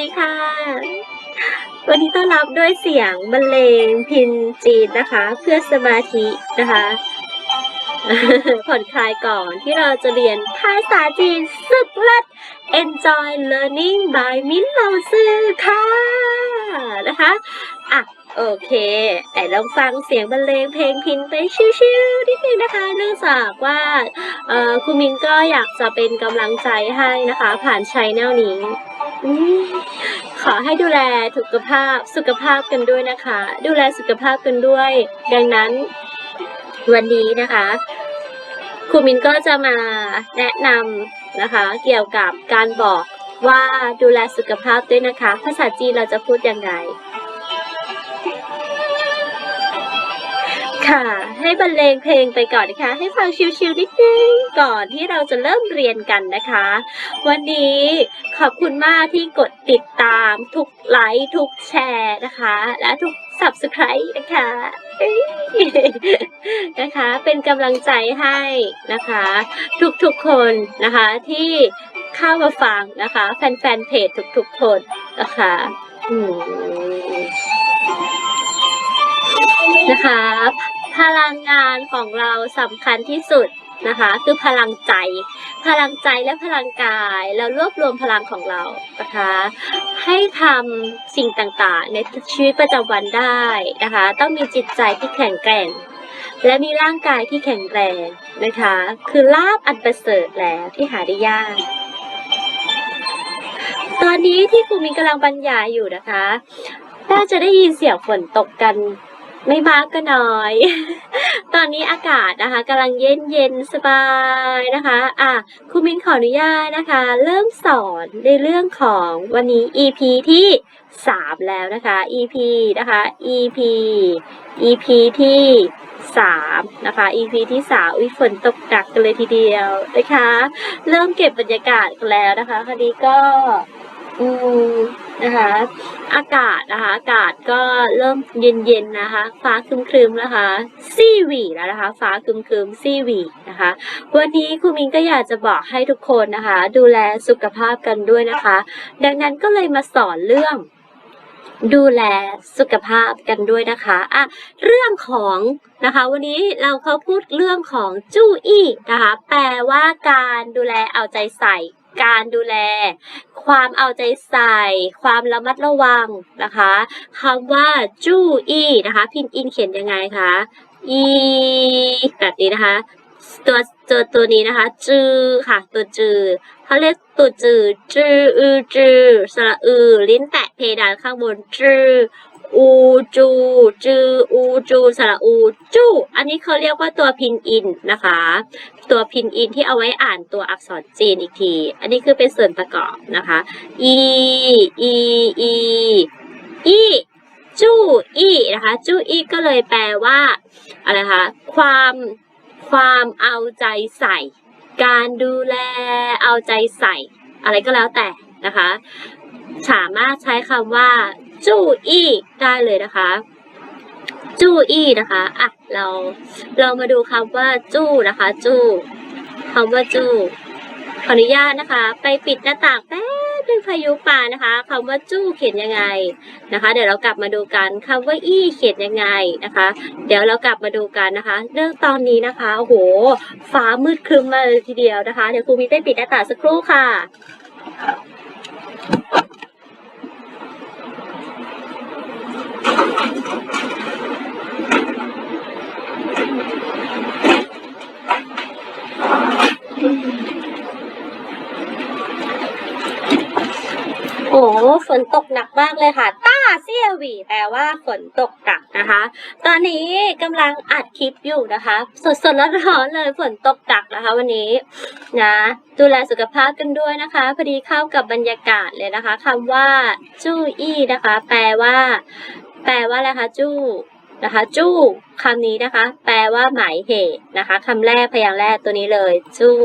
ดีค่ะ วันนี้ต้อนรับด้วยเสียงบรรเลงพินจีนนะคะ เพื่อสมาธินะคะ ผ่อนคลายก่อนที่เราจะเรียนภาษาจีนสุดเลิศ Enjoy Learning by มิ้นท์เลาซื่อค่ะนะคะอะโอเค แต่ลองฟังเสียงบรรเลงเพลงพินไปชิวๆนิดนึงนะคะ เนื่องจากว่าคุณมินก็อยากจะเป็นกำลังใจให้นะคะ ผ่านชัยแนลนี้ ขอให้ดูแลสุขภาพสุขภาพกันด้วยนะคะ ดูแลสุขภาพกันด้วย ดังนั้นวันนี้นะคะครูมินก็จะมาแนะนำนะคะ เกี่ยวกับการบอกว่าดูแลสุขภาพด้วยนะคะ ภาษาจีนเราจะพูดยังไง ค่ะ ให้บรรเลงเพลงไปก่อนนะคะ ให้ฟังชิวๆนิดนึงก่อนที่เราจะเริ่มเรียนกันนะคะ วันนี้ขอบคุณมากที่กดติดตามทุกไลค์ทุกแชร์นะคะ และทุก subscribe นะคะนะคะ เป็นกำลังใจให้นะคะ ทุกๆคนนะคะที่เข้ามาฟังนะคะ แฟนๆเพจทุกๆคนนะคะอืมนะคะ พลังงานของเราสำคัญที่สุดนะคะ คือพลังใจ พลังใจและพลังกาย เรารวบรวมพลังของเรานะคะ ให้ทำสิ่งต่างๆ ในชีวิตประจำวันได้นะคะ ต้องมีจิตใจที่แข็งแกร่ง และมีร่างกายที่แข็งแรงนะคะ คือลาบอันประเสริฐแล้วที่หาได้ยากตอนนี้ที่ครูมินกำลังบรรยายอยู่นะคะน่าจะได้ยินเสียงฝนตกกัน ไม่มากก็น้อย ตอนนี้อากาศนะคะกำลังเย็นเย็นสบายนะคะ อะครูมินขออนุญาตนะคะ เริ่มสอนในเรื่องของวันนี้ EP ที่สามแล้วนะคะ EP นะคะ EP EP ที่สามนะคะ EP ที่สามวิฝนตกหนักกันเลยทีเดียวนะคะ เริ่มเก็บบรรยากาศกันแล้วนะคะคราวนี้ก็ อืมนะคะ อากาศนะคะ อากาศก็เริ่มเย็นๆนะคะ ฟ้าครึมๆนะคะซี่หวีแล้วนะคะ ฟ้าครึมๆซี่หวีนะคะ วันนี้ครูมินก็อยากจะบอกให้ทุกคนนะคะ ดูแลสุขภาพกันด้วยนะคะ ดังนั้นก็เลยมาสอนเรื่อง ดูแลสุขภาพกันด้วยนะคะอะเรื่องของนะคะ วันนี้เราเขาพูดเรื่องของจู้อี้นะคะ แปลว่าการดูแลเอาใจใส่ การดูแล ความเอาใจใส่ ความระมัดระวังนะคะคำว่าจู้อี้นะคะ พินอินเขียนยังไงคะอีแบบนี้นะคะ ตัวตัวตัวนี้นะคะ จือค่ะ ตัวจือเขาเรียกตัวจือจืออือจือสระอือลิ้นแตะเพดานข้างบนจือ อูจู จือ อูจูสระอูจูอันนี้เขาเรียกว่าตัวพินอินนะคะ ตัวพินอินที่เอาไว้อ่านตัวอักษรจีนอีกที อันนี้คือเป็นส่วนประกอบนะคะ อี อี อี อีจู้อีนะคะจู้อีก็เลยแปลว่าอะไรคะความความเอาใจใส่ การดูแลเอาใจใส่ อะไรก็แล้วแต่นะคะ สามารถใช้คำว่า จู้อี้ได้เลยนะคะ จู้อี้นะคะอะเราเรามาดูคำว่าจู้นะคะ จู้คำว่าจู้ขออนุญาตนะคะ ไปปิดหน้าต่างแป๊บนึงพายุป่านะคะคำว่าจู้เขียนยังไงนะคะ เดี๋ยวเรากลับมาดูกันคำว่าอี้เขียนยังไงนะคะ เดี๋ยวเรากลับมาดูกันนะคะ เรื่องตอนนี้นะคะโอ้โหฟ้ามืดครึ้มมาเลยทีเดียวนะคะเดี๋ยวครูมีได้ปิดหน้าต่างสักครู่ค่ะ โอ้ฝนตกหนักมากเลยค่ะ ต้าเซียหวีแปลว่าฝนตกหนักนะคะ ตอนนี้กำลังอัดคลิปอยู่นะคะ สดๆร้อนๆเลยฝนตกหนักนะคะ วันนี้นะ ดูแลสุขภาพกันด้วยนะคะ พอดีเข้ากับบรรยากาศเลยนะคะคำว่าจู้อี้นะคะ แปลว่า แปลว่าอะไรคะจู้นะคะจู้คำนี้นะคะ แปลว่าหมายเหตุนะคะคำแรกพยางค์แรกตัวนี้เลย จู้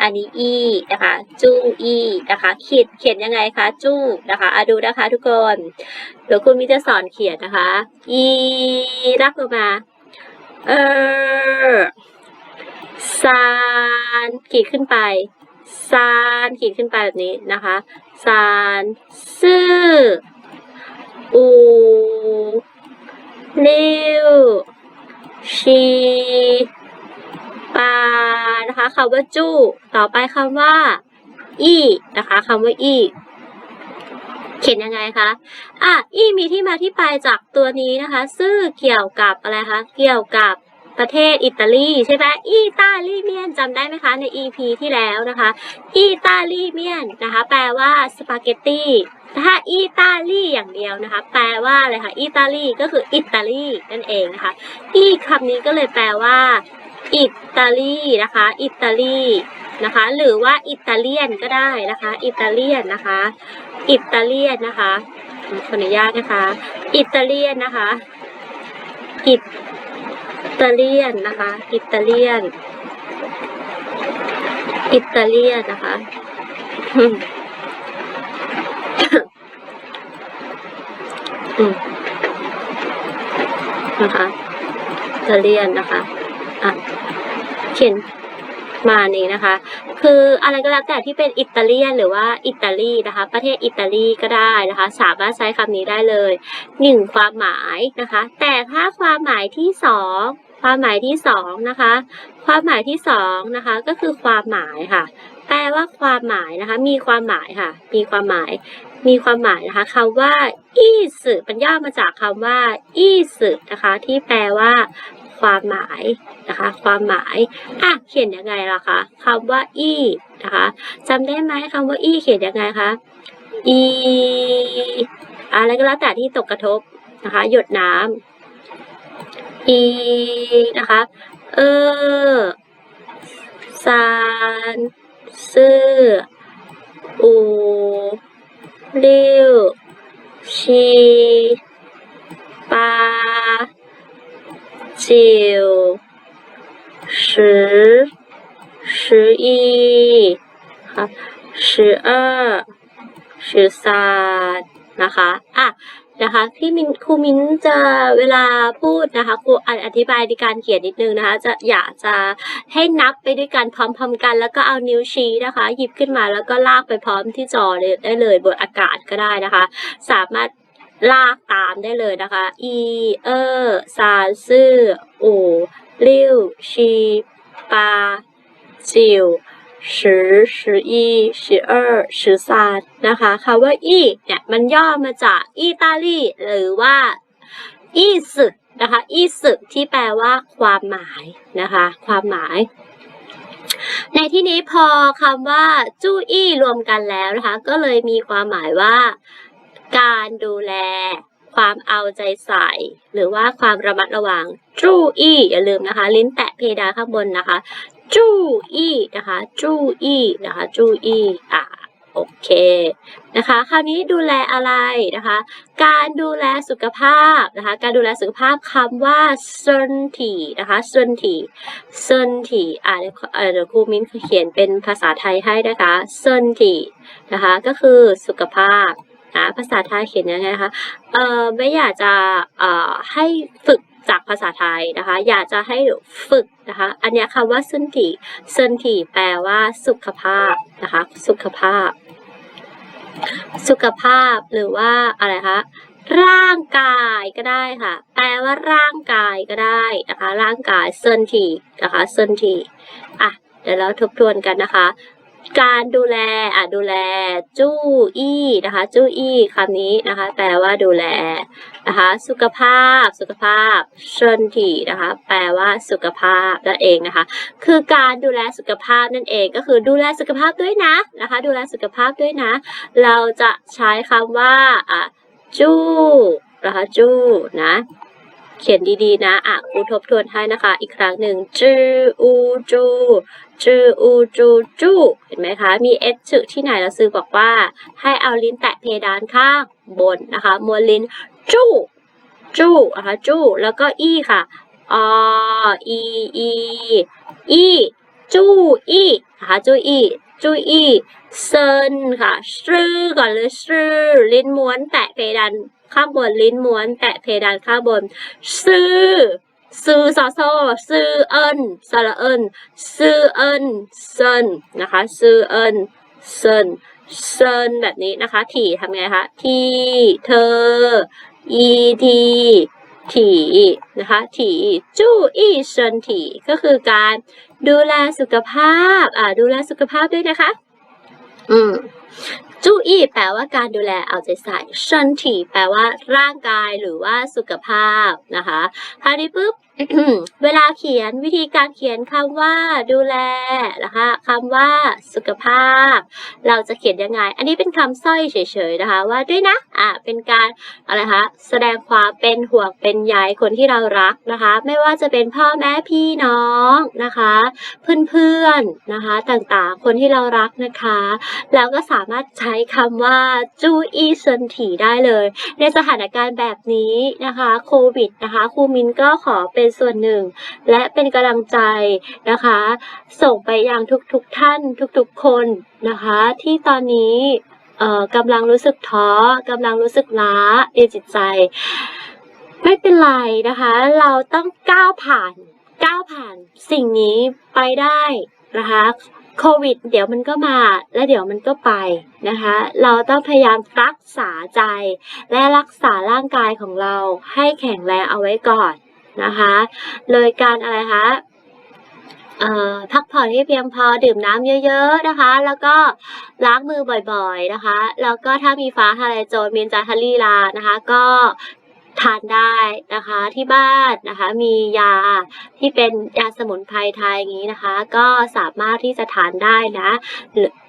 อันนี้อีนะคะจู้อีนะคะขียนเขียนยังไงคะจู้นะคะอะดูนะคะ ทุกคนเดี๋ยวคุณมิจะสอนเขียนนะคะ อีรักลงมาเออซานขีดขึ้นไปซานขีดขึ้นไปแบบนี้นะคะซานซื่อ อูลิวชีปานะคะคำว่าจู้ต่อไปคำว่า อีนะคะคำว่าอีเขียนยังไงคะ อะ อีมีที่มาที่ไปจากตัวนี้นะคะ ซึ่งเกี่ยวกับอะไรคะ เกี่ยวกับ ประเทศอิตาลีใช่ไหมอิตาลีเมียนจำได้ไหมคะใน EP ที่แล้วนะคะอิตาลีเมียนนะคะแปลว่าสปาเกตตี้ถ้าอิตาลีอย่างเดียวนะคะ แปลว่าอะไรคะอิตาลีก็คืออิตาลีนั่นเองนะคะอีคำนี้ก็เลยแปลว่าอิตาลีนะคะอิตาลีนะคะหรือว่าอิตาเลียนก็ได้นะคะอิตาเลียนนะคะอิตาเลียนนะคะขออนุญาตนะคะ อิตาเลียนนะคะอิ ตาเลียนนะคะ อิตาเลียน อิตาเลียนนะคะอืมนะคะอิตาเลียนนะคะ อะ เขียนมานี้นะคะ คืออะไรก็แล้วแต่ที่เป็นอิตาเลียนหรือว่าอิตาลีนะคะ ประเทศอิตาลีก็ได้นะคะ สามารถใช้คำนี้ได้เลยหนึ่งความหมายนะคะ แต่ถ้าความหมายที่สอง ความหมายที่สองนะคะ ความหมายที่สองนะคะก็คือความหมายค่ะ แปลว่าความหมายนะคะ มีความหมายค่ะ มีความหมาย มีความหมายนะคะคำว่าอีสึมันย่อมาจากคำว่าอีสึนะคะ ที่แปลว่าความหมายนะคะ ความหมายอะเขียนยังไงล่ะคะคำว่าอีนะคะจำได้ไหมคำว่าอีเขียนยังไงคะอีอะไรก็แล้วแต่ที่ตกกระทบนะคะ หยดน้ำ เอ นะคะ เออซานซื่ออูริวชีปาจิวสิสิอค่ะสิบเองสิบสามนะคะ อะ นะคะพี่มินครูมินจะเวลาพูดนะคะครูอธิบายในการเขียนนิดนึงนะคะ จะอยากจะให้นับไปด้วยกันพร้อมๆกัน แล้วก็เอานิ้วชี้นะคะ หยิบขึ้นมาแล้วก็ลากไปพร้อมที่จอเลยได้เลยบนอากาศก็ได้นะคะ สามารถลากตามได้เลยนะคะ อีเออซาซื่ออูลิวชีปาจิว สิสิอีสิบเออสิบสามนะคะคำว่าอีเนี่ยมันย่อมาจากอิตาลีหรือว่าอีสึกนะคะอีสึกที่แปลว่าความหมายนะคะ ความหมาย ในที่นี้พอคำว่าจู้อี้รวมกันแล้วนะคะ ก็เลยมีความหมายว่า การดูแล ความเอาใจใส่ หรือว่าความระมัดระวังจู้อี้อย่าลืมนะคะ ลิ้นแตะเพดานข้างบนนะคะ จู้อี้นะคะจู้อี้นะคะจู้อี้อ่าโอเคนะคะ คราวนี้ดูแลอะไรนะคะ การดูแลสุขภาพนะคะ การดูแลสุขภาพคำว่าเซนทีนะคะเซนทีเซนทีอ่าเดี๋ยวเดี๋ยวครูมิ้นเขียนเป็นภาษาไทยให้นะคะเซนทีนะคะ ก็คือสุขภาพนะภาษาไทยเขียนยังไงคะ เอ่อไม่อยากจะเอ่อให้ฝึก จากภาษาไทยนะคะ อยากจะให้ฝึกนะคะ อันนี้คำว่าเซนทีเซนทีแปลว่าสุขภาพนะคะ สุขภาพ สุขภาพหรือว่าอะไรคะร่างกายก็ได้ค่ะ แปลว่าร่างกายก็ได้นะคะ ร่างกายเซนทีนะคะเซนทีอะเดี๋ยวเราทบทวนกันนะคะ การดูแลอะดูแล จู้อี้นะคะ จู้อี้คำนี้นะคะ แปลว่าดูแลนะคะ สุขภาพ สุขภาพเชินทีนะคะ แปลว่าสุขภาพนั่นเองนะคะ คือการดูแลสุขภาพนั่นเองก็คือดูแลสุขภาพด้วยนะนะคะ ดูแลสุขภาพด้วยนะ เราจะใช้คำว่าอะจู้นะคะจู้นะเขียนดีๆนะ อะครูทบทวนให้นะคะ อีกครั้งหนึ่งจื้ออูจู จื้ออูจูจูเห็นไหมคะ มีเอจืที่ไหนเราซื้อบอกว่า ให้เอาลิ้นแตะเพดานข้างบนนะคะมวนลิ้นจูจูนะคะจูแล้วก็อีค่ะออีอีอีจูอีนะคะจูอีจู้อีเซินค่ะชื่อก่อนเลยชื่อลิ้นม้วนแตะเพดานข้างบนลิ้นม้วนแตะเพดานข้างบนซื่อ ซือซอโซซือเอินสระเอินซือเอินเซินนะคะซือเอินเซินเซินแบบนี้นะคะถี่ทำไงคะทีเธออีทีถี่นะคะถี่จู้อีเซินถี่ก็คือการดูแลสุขภาพอ่าดูแลสุขภาพด้วยนะคะ อืมจู้อี้แปลว่าการดูแลเอาใจใส่เชินถี่แปลว่าร่างกายหรือว่าสุขภาพนะคะคราวนี้ปุ๊บ เวลาเขียนวิธีการเขียนคำว่าดูแลนะคะคำว่าสุขภาพ เราจะเขียนยังไง อันนี้เป็นคำสร้อยเฉยๆนะคะว่าด้วยนะอะเป็นการอะไรคะแสดงความเป็นห่วงเป็นใยคนที่เรารักนะคะ ไม่ว่าจะเป็นพ่อแม่พี่น้องนะคะ เพื่อนๆนะคะต่างๆ คนที่เรารักนะคะแล้วก็สามารถใช้คำว่าจูอีเซินถีได้เลย ในสถานการณ์แบบนี้นะคะโควิดนะคะครูมินก็ขอเป็นส่วนหนึ่ง และเป็นกำลังใจนะคะ ส่งไปยังทุกๆทท่านทุกๆคนนะคะ ที่ตอนนี้กำลังรู้สึกท้อกำลังรู้สึกล้าในจิตใจ ไม่เป็นไรนะคะ เราต้องก้าวผ่านก้าวผ่านสิ่งนี้ไปได้นะคะโควิด เดี๋ยวมันก็มาและเดี๋ยวมันก็ไปนะคะ เราต้องพยายามรักษาใจ และรักษาร่างกายของเราให้แข็งแรงเอาไว้ก่อน นะคะ เลยการอะไรคะพักผ่อนให้เพียงพอดื่มน้ำเยอะ ๆนะคะ แล้วก็ล้างมือบ่อยๆนะคะ แล้วก็ถ้ามีฟ้าทะลายโจรมีนจาทารีลานะคะ ก็ทานได้นะคะที่บ้านนะคะ มียาที่เป็นยาสมุนไพรไทยอย่างนี้นะคะ ก็สามารถที่จะทานได้นะ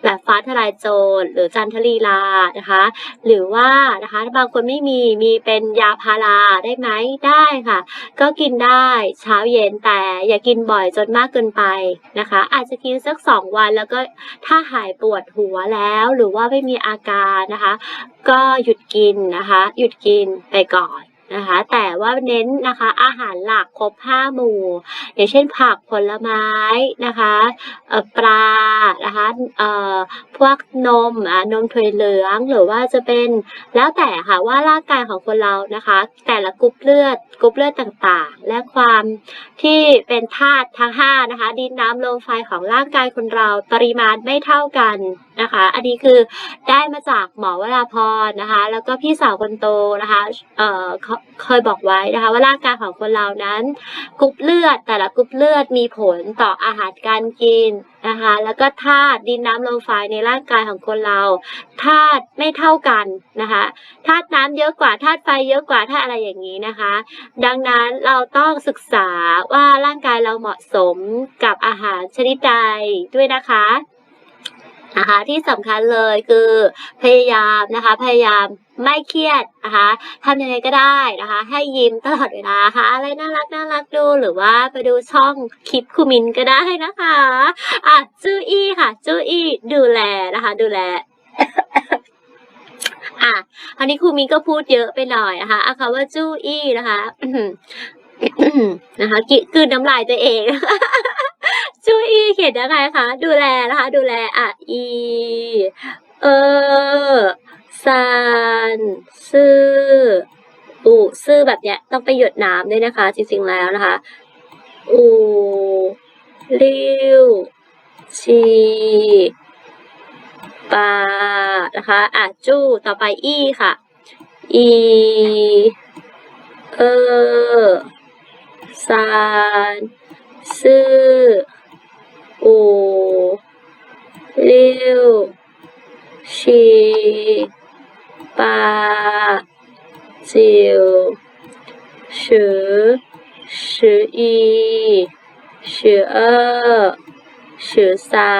แบบฟ้าทลายโจรหรือจันทลีลานะคะ หรือว่านะคะบางคนไม่มีมีเป็นยาพาราได้ไหมได้ค่ะ ก็กินได้เช้าเย็นแต่อย่ากินบ่อยจนมากเกินไปนะคะ อาจจะกินสักสองวันแล้วก็ถ้าหายปวดหัวแล้วหรือว่าไม่มีอาการนะคะ ก็หยุดกินนะคะ หยุดกินไปก่อน นะคะ แต่ว่าเน้นนะคะ อาหารหลักครบห้าหมู่ อย่างเช่นผักผลไม้นะคะปลานะคะพวกนมนมถั่วเหลืองหรือว่าจะเป็นแล้วแต่ค่ะว่าร่างกายของคนเรานะคะ แต่ละกรุ๊ปเลือดกรุ๊ปเลือดต่างๆ และความที่เป็นธาตุทั้งห้านะคะ ดินน้ำลมไฟของร่างกายคนเราปริมาณไม่เท่ากันนะคะ อันนี้คือได้มาจากหมอวราพรนะคะ แล้วก็พี่สาวคนโตนะคะเอ่อเคยบอกไว้นะคะว่าร่างกายของคนเรานั้นกรุ๊ปเลือดแต่ละกรุ๊ปเลือดมีผลต่ออาหารการกินนะคะแล้วก็ธาตุดินน้ำลมไฟในร่างกายของคนเราธาตุไม่เท่ากันนะคะธาตุน้ำเยอะกว่าธาตุไฟเยอะกว่าธาตุอะไรอย่างนี้นะคะ ดังนั้นเราต้องศึกษาว่าร่างกายเราเหมาะสมกับอาหารชนิดใดด้วยนะคะ นะคะ ที่สำคัญเลยคือพยายามนะคะ พยายามไม่เครียดนะคะทำยังไงก็ได้นะคะ ให้ยิ้มตลอดเวลาค่ะ อะไรน่ารักน่ารักดูหรือว่าไปดูช่องคลิปคูมินก็ได้นะคะอะจูอี้ค่ะจูอี้ดูแลนะคะ ดูแลอะคราวนี้ครูมินก็พูดเยอะไปหน่อยนะคะอะคำว่าจูอี้นะคะนะคะกิกืนน้ำลายตัวเอง จูอีเขียนยังไงคะ ดูแลนะคะ ดูแลอะอีเออซานซื่ออูซื่อแบบเนี้ยต้องไปหยดน้ำด้วยนะคะ จริงๆแล้วนะคะ อูลิวชีปานะคะอะจู้ต่อไปอีค่ะ อีเออซานซื่อ อูลิวชีปาจิวชือชืออีชือเออชือซา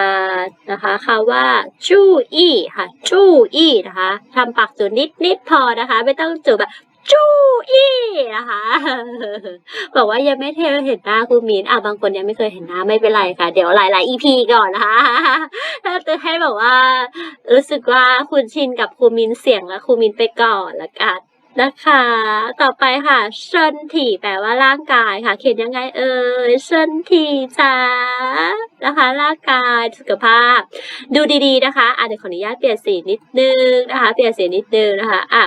นนะคะคำว่าจู้อี้ค่ะจู้อี้นะคะทำปากจูนิดนิดพอนะคะ ไม่ต้องจูแบบ จู้อี้นะคะ บอกว่ายังไม่เคยเห็นหน้าคูมินอะบางคนยังไม่เคยเห็นหน้าไม่เป็นไรค่ะ เดี๋ยวหลายๆ EP ก่อนนะคะถ้าจะให้แบบว่า รู้สึกว่าคุณชินกับครูมินเสียงและครูมินไปก่อนละกันนะคะ ต่อไปค่ะเชินถี่แปลว่าร่างกายค่ะ เขียนยังไงเอ่ยเชินถี่จ้านะคะ ร่างกายสุขภาพ ดูดีๆนะคะอะเดี๋ยวขออนุญาตเปลี่ยนสีนิดนึงนะคะ เปลี่ยนสีนิดนึงนะคะอะ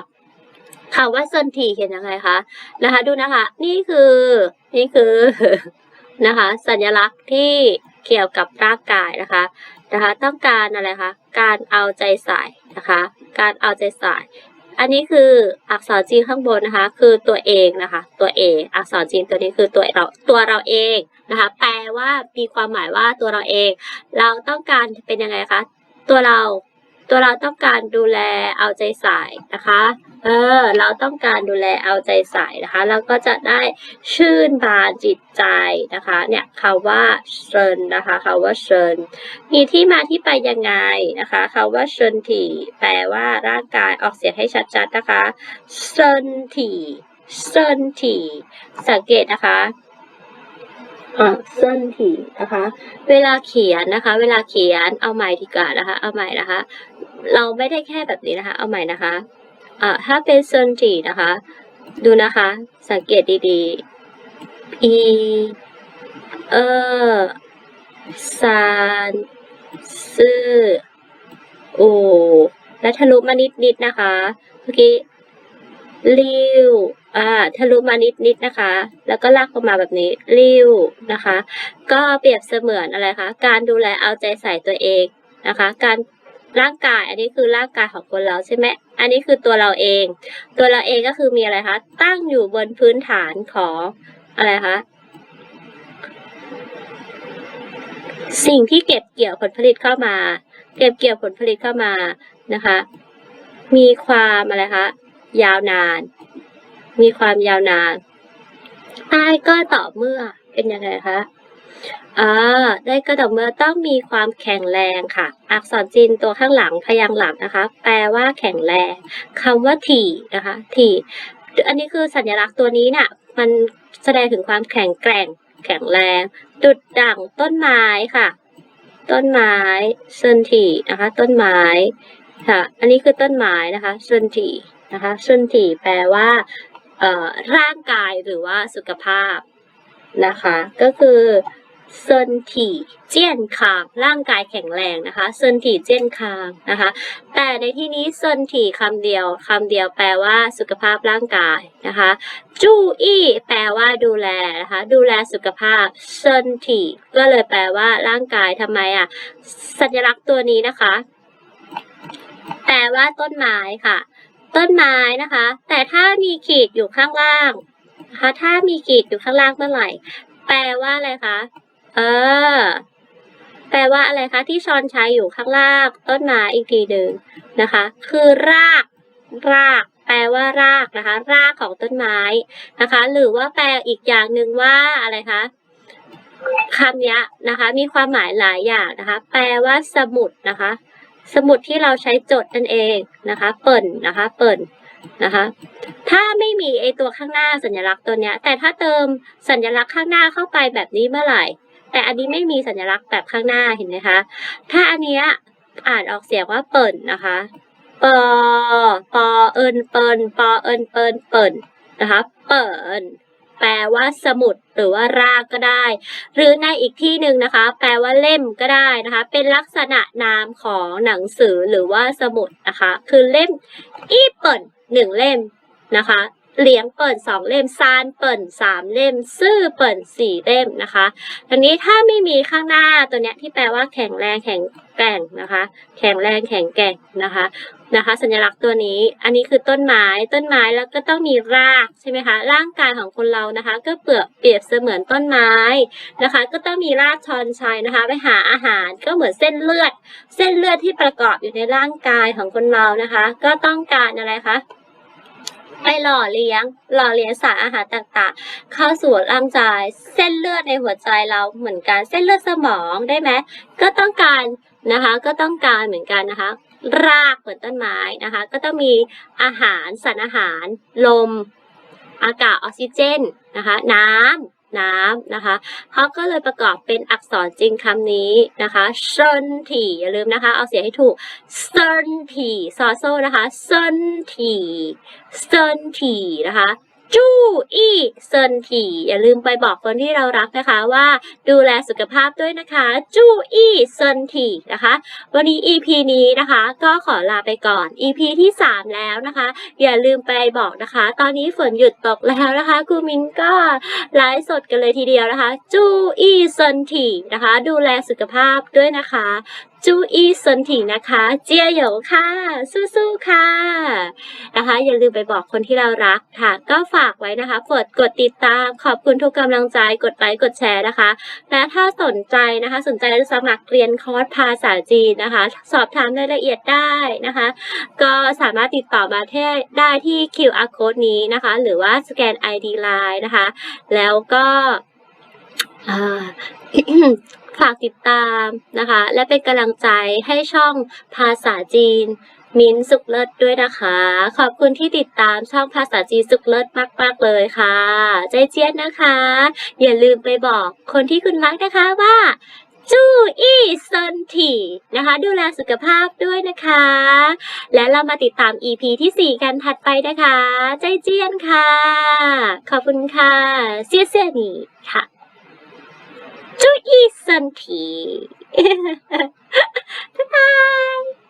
คำว่าเซินทีเขียนยังไงคะนะคะ ดูนะคะ นี่คือนี่คือนะคะ สัญลักษณ์ที่เกี่ยวกับร่างกายนะคะนะคะ ต้องการอะไรคะการเอาใจใส่นะคะ การเอาใจใส่อันนี้คืออักษรจีนข้างบนนะคะ คือตัวเองนะคะ ตัวเองอักษรจีนตัวนี้คือตัวเราตัวเราเองนะคะ แปลว่ามีความหมายว่าตัวเราเอง เราต้องการเป็นยังไงคะตัวเรา ตัวเราต้องการดูแลเอาใจใส่นะคะ เออ เราต้องการดูแลเอาใจใส่นะคะ เราก็จะได้ชื่นบานจิตใจนะคะ เนี่ยคำว่าเชิญนะคะคำว่าเชิญมีที่มาที่ไปยังไงนะคะคำว่าเชิญถี่แปลว่าร่างกายออกเสียงให้ชัดๆนะคะเชิญถี่เชิญถี่สังเกตนะคะ อ่าเส้นถี่นะคะ เวลาเขียนนะคะ เวลาเขียนเอาใหม่ดีกว่านะคะ เอาใหม่นะคะ เราไม่ได้แค่แบบนี้นะคะ เอาใหม่นะคะอ่าถ้าเป็นเซนจีนะคะ ดูนะคะ สังเกตดีๆ e เออซานซื่อโอและทะลุมานิดๆนะคะ เมื่อกี้ริ้ว อ่าทะลุมานิดๆนะคะ แล้วก็ลากออกมาแบบนี้ริ้วนะคะ ก็เปรียบเสมือนอะไรคะ การดูแลเอาใจใส่ตัวเองนะคะ การร่างกายอันนี้คือร่างกายของคนเราใช่ไหมอันนี้คือตัวเราเอง ตัวเราเองก็คือมีอะไรคะตั้งอยู่บนพื้นฐานของอะไรคะสิ่งที่เก็บเกี่ยวผลผลิตเข้ามา เก็บเกี่ยวผลผลิตเข้ามานะคะ มีความอะไรคะยาวนาน มีความยาวนานได้ก็ต่อเมื่อเป็นยังไงคะอ่าได้ก็ต่อเมื่อต้องมีความแข็งแรงค่ะ อักษรจีนตัวข้างหลังพยางค์หลังนะคะ แปลว่าแข็งแรงคำว่าถี่นะคะ ถี่ อันนี้คือสัญลักษณ์ตัวนี้น่ะมันแสดงถึงความแข็งแกร่ง แข็งแรง ดุดดั่งต้นไม้ค่ะ ต้นไม้เซนถี่นะคะ ต้นไม้ค่ะ อันนี้คือต้นไม้นะคะเซนถี่นะคะเซนถี่แปลว่า ร่างกายหรือว่าสุขภาพนะคะ ก็คือเซินถี่เจียนคางร่างกายแข็งแรงนะคะเซินถี่เจียนคางนะคะ แต่ในที่นี้เซินถี่คำเดียวคำเดียวแปลว่าสุขภาพร่างกายนะคะจูอี้แปลว่าดูแลนะคะ ดูแลสุขภาพเซินถี่ก็เลยแปลว่าร่างกายทำไมอะสัญลักษณ์ตัวนี้นะคะ แปลว่าต้นไม้ค่ะ ต้นไม้นะคะ แต่ถ้ามีขีดอยู่ข้างล่างนะคะถ้ามีขีดอยู่ข้างล่างเมื่อไหร่ แปลว่าอะไรคะ เออ แปลว่าอะไรคะ ที่ชอนใช้อยู่ข้างล่าง ต้นไม้อีกทีหนึ่งนะคะ คือราก ราก แปลว่ารากนะคะ รากของต้นไม้นะคะ หรือว่าแปลอีกอย่างหนึ่งว่าอะไรคะคำนี้นะคะ มีความหมายหลายอย่างนะคะ แปลว่าสมุดนะคะ สมุดที่เราใช้จดนั่นเองนะคะ เปิ่นนะคะเปิ่นนะคะ ถ้าไม่มีไอตัวข้างหน้าสัญลักษณ์ตัวเนี้ย แต่ถ้าเติมสัญลักษณ์ข้างหน้าเข้าไปแบบนี้เมื่อไหร่ แต่อันนี้ไม่มีสัญลักษณ์แบบข้างหน้าเห็นไหมคะ ถ้าอันเนี้ยอ่านออกเสียงว่าเปิ่นนะคะปอปอเอินเปิ่นปอเอินเปิ่นเปิ่นนะคะ เปิ่นแปลว่าสมุด หรือว่ารากก็ได้ หรือในอีกที่หนึ่งนะคะ แปลว่าเล่มก็ได้นะคะ เป็นลักษณะนามของหนังสือหรือว่าสมุดนะคะ คือเล่มอีเปิ่นหนึ่งเล่มนะคะเหลียงเปิ่นสองเล่มซานเปิ่นสามเล่ม ซื่อเปิ่นสี่เล่มนะคะอันนี้ถ้าไม่มีข้างหน้าตัวเนี้ยที่แปลว่าแข็งแรงแข็งแกร่งนะคะ แข็งแรงแข็งแกร่งนะคะ นะคะ สัญลักษณ์ตัวนี้ อันนี้คือต้นไม้ ต้นไม้แล้วก็ต้องมีรากใช่ไหมคะ ร่างกายของคนเรานะคะ ก็เปลือกเปรียบเสมือนต้นไม้นะคะ ก็ต้องมีรากชอนชัยนะคะ ไปหาอาหารก็เหมือนเส้นเลือด เส้นเลือดที่ประกอบอยู่ในร่างกายของคนเรานะคะ ก็ต้องการอะไรคะไปหล่อเลี้ยง หล่อเลี้ยงสารอาหารต่างๆ เข้าสู่ร่างกาย เส้นเลือดในหัวใจเราเหมือนกัน เส้นเลือดสมองได้ไหม ก็ต้องการนะคะ ก็ต้องการเหมือนกันนะคะ รากเหมือนต้นไม้นะคะ ก็ต้องมีอาหารสารอาหาร ลม อากาศออกซิเจนนะคะ น้ำน้ำนะคะเขาก็เลยประกอบเป็นอักษรจริงคำนี้นะคะเซนถี่อย่าลืมนะคะ เอาเสียงให้ถูกเซนถี่ซอโซนะคะเซนถี่เซนถี่นะคะ จู้อี้เซินถี่อย่าลืมไปบอกคนที่เรารักนะคะว่าดูแลสุขภาพด้วยนะคะจูอี้เซินถี่นะคะ วันนี้ EP นี้นะคะ ก็ขอลาไปก่อน EP ที่ 3 แล้วนะคะ อย่าลืมไปบอกนะคะ ตอนนี้ฝนหยุดตกแล้วนะคะครูมินก็ไลฟ์สดกันเลยทีเดียวนะคะจูอี้เซินถี่นะคะ ดูแลสุขภาพด้วยนะคะ จูอี้เซินถี่นะคะ เจียหยวค่ะ สู้ๆค่ะนะคะ อย่าลืมไปบอกคนที่เรารักค่ะ ก็ฝากไว้นะคะกดกดติดตามขอบคุณทุกกำลังใจกดไลค์กดแชร์นะคะ และถ้าสนใจนะคะ สนใจจะสมัครเรียนคอร์สภาษาจีนนะคะ สอบถามรายละเอียดได้นะคะ ก็สามารถติดต่อมาที่ได้ที่ QR code นี้นะคะ หรือว่าสแกน ID Line นะคะ แล้วก็ ฝากติดตามนะคะ และเป็นกำลังใจให้ช่องภาษาจีน มิ้นสุขเลิศด้วยนะคะ ขอบคุณที่ติดตามช่องภาษาจีนสุขเลิศมากๆเลยค่ะ ใจเจี๊ยบนะคะ อย่าลืมไปบอกคนที่คุณรักนะคะว่าจูอี้เซินถีนะคะ ดูแลสุขภาพด้วยนะคะ และเรามาติดตาม EP ที่ 4 กันถัดไปนะคะ ใจเจียนค่ะ ขอบคุณค่ะ เสียเสียหนีค่ะ 注意身体，拜拜。